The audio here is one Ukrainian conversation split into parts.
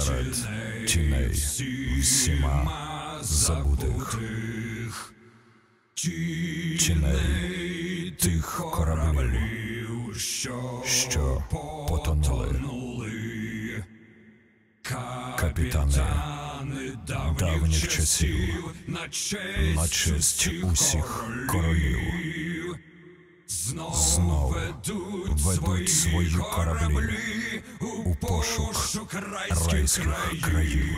серед тіней всіма забутих тіней тих кораблів, що потонули. Капітани давніх часів на честь усіх королів знов ведуть свої кораблі у пошук райських країв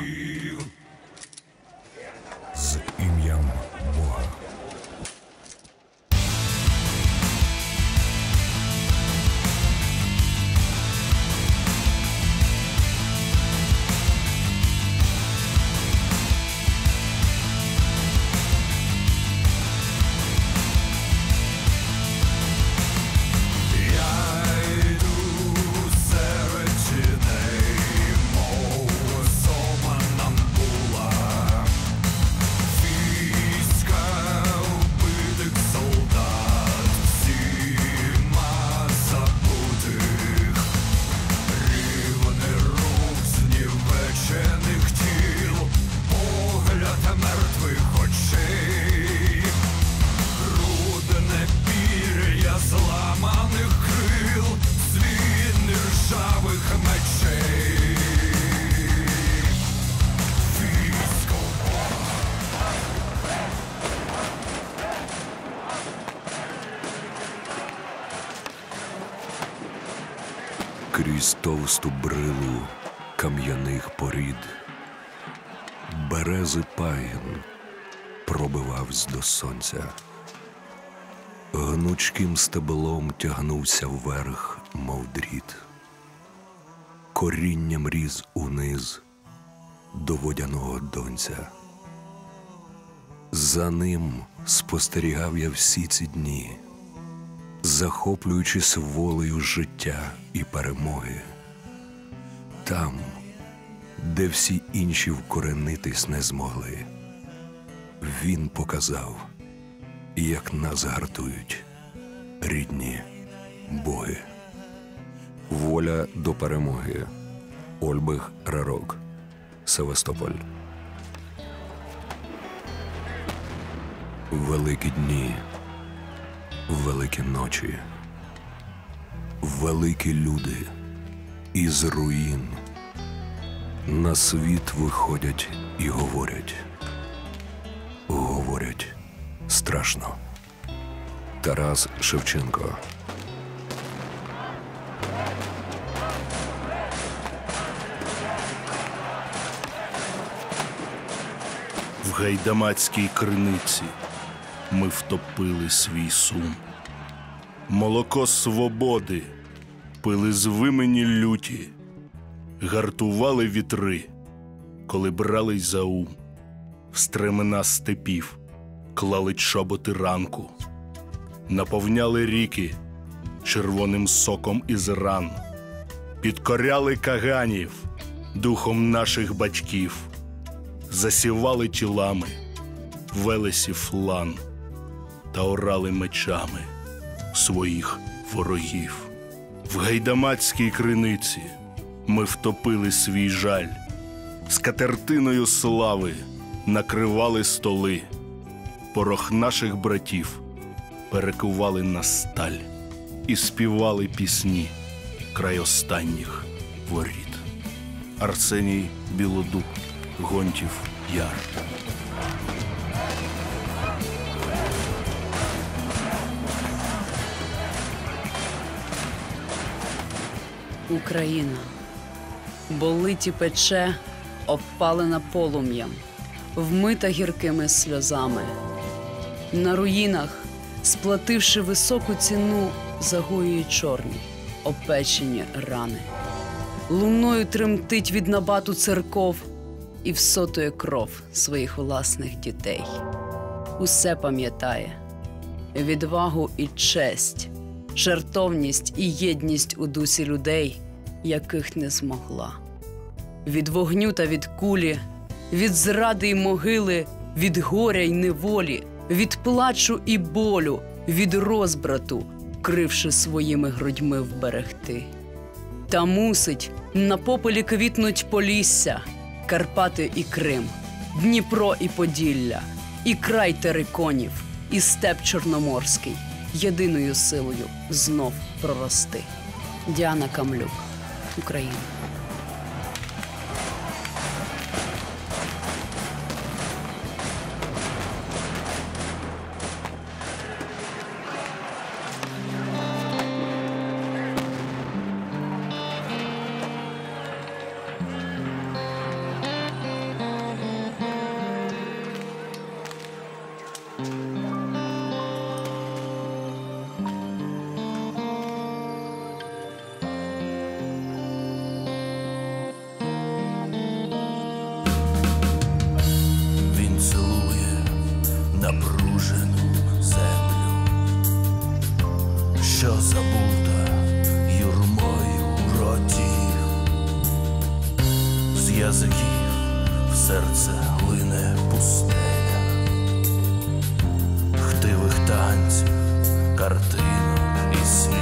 крізь товсту брилу кам'яних порід, берези пагін пробивавсь до сонця. Гнучким стеблом тягнувся вверх, мов дріт. Корінням різ униз до водяного донця. За ним спостерігав я всі ці дні, захоплюючись волею життя і перемоги. Там, де всі інші вкоренитись не змогли, він показав, як нас гартують рідні боги. Воля до перемоги. Ольбих Рарок. Севастополь. Великі дні, великі ночі, великі люди із руїн на світ виходять і говорять. Говорять страшно. Тарас Шевченко. В гайдамацькій криниці ми втопили свій сум. Молоко свободи пили з вимені люті, гартували вітри, коли брались за ум, в стремена степів клали чоботи ранку, наповняли ріки червоним соком із ран, підкоряли каганів, духом наших батьків, засівали тілами велесі флан та орали мечами своїх ворогів. В гайдамацькій криниці ми втопили свій жаль, з катертиною слави накривали столи, порох наших братів перекували на сталь і співали пісні край останніх воріт. Арсеній Білодуб, Гонтів Яр. Україна, болить і пече, обпалена полум'ям, вмита гіркими сльозами. На руїнах, сплативши високу ціну, загоює чорні, опечені рани. Луною тремтить від набату церков і всотує кров своїх власних дітей. Усе пам'ятає відвагу і честь, жертовність і єдність у дусі людей, яких не змогла. Від вогню та від кулі, від зради й могили, від горя й неволі, від плачу і болю, від розбрату, кривши своїми грудьми вберегти. Та мусить на пополі квітнуть Полісся, Карпати і Крим, Дніпро і Поділля, і край териконів, і степ Чорноморський єдиною силою знов прорости. Діана Камлюк, Україна. Що забута юрмою ротів, з язиків в серце лине пустеля, хтивих танців, картинок і слів.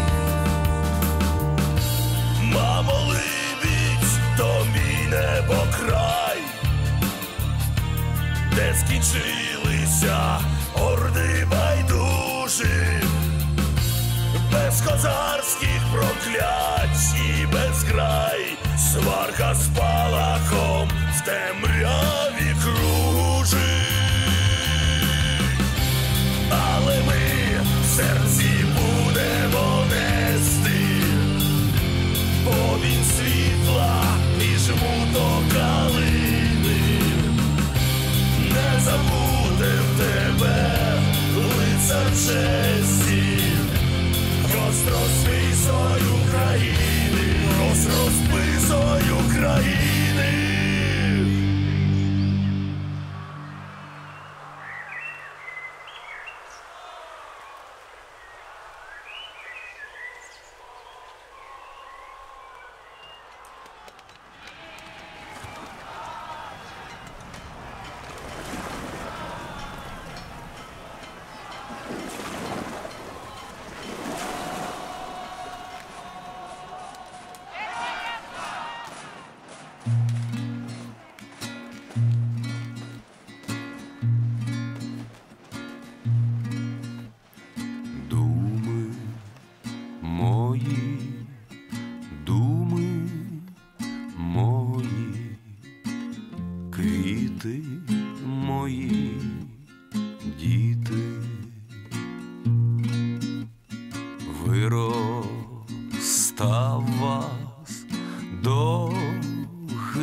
Мамо, либідь, то мій небокрай. Де скінчилися орди байдужих, без козарських проклять і без край, сварка з палахом в темряві кружить.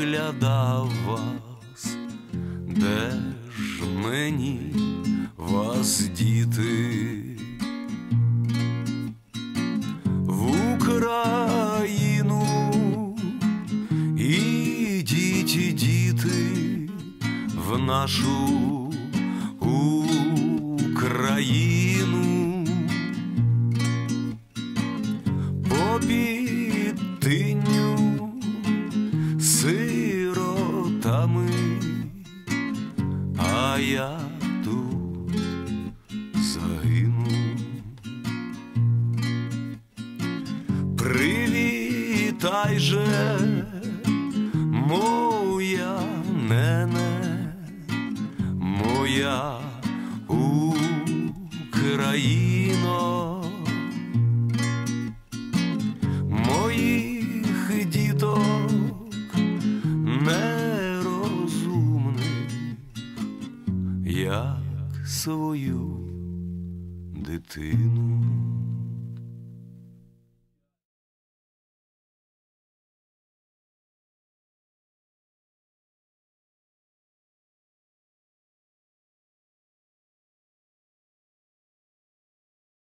Доглядав вас, де ж мені вас діти? в Україну. і діти, діти, в нашу пам'ятай же, моя нене, моя Україно, моїх діток нерозумних, як свою дитину.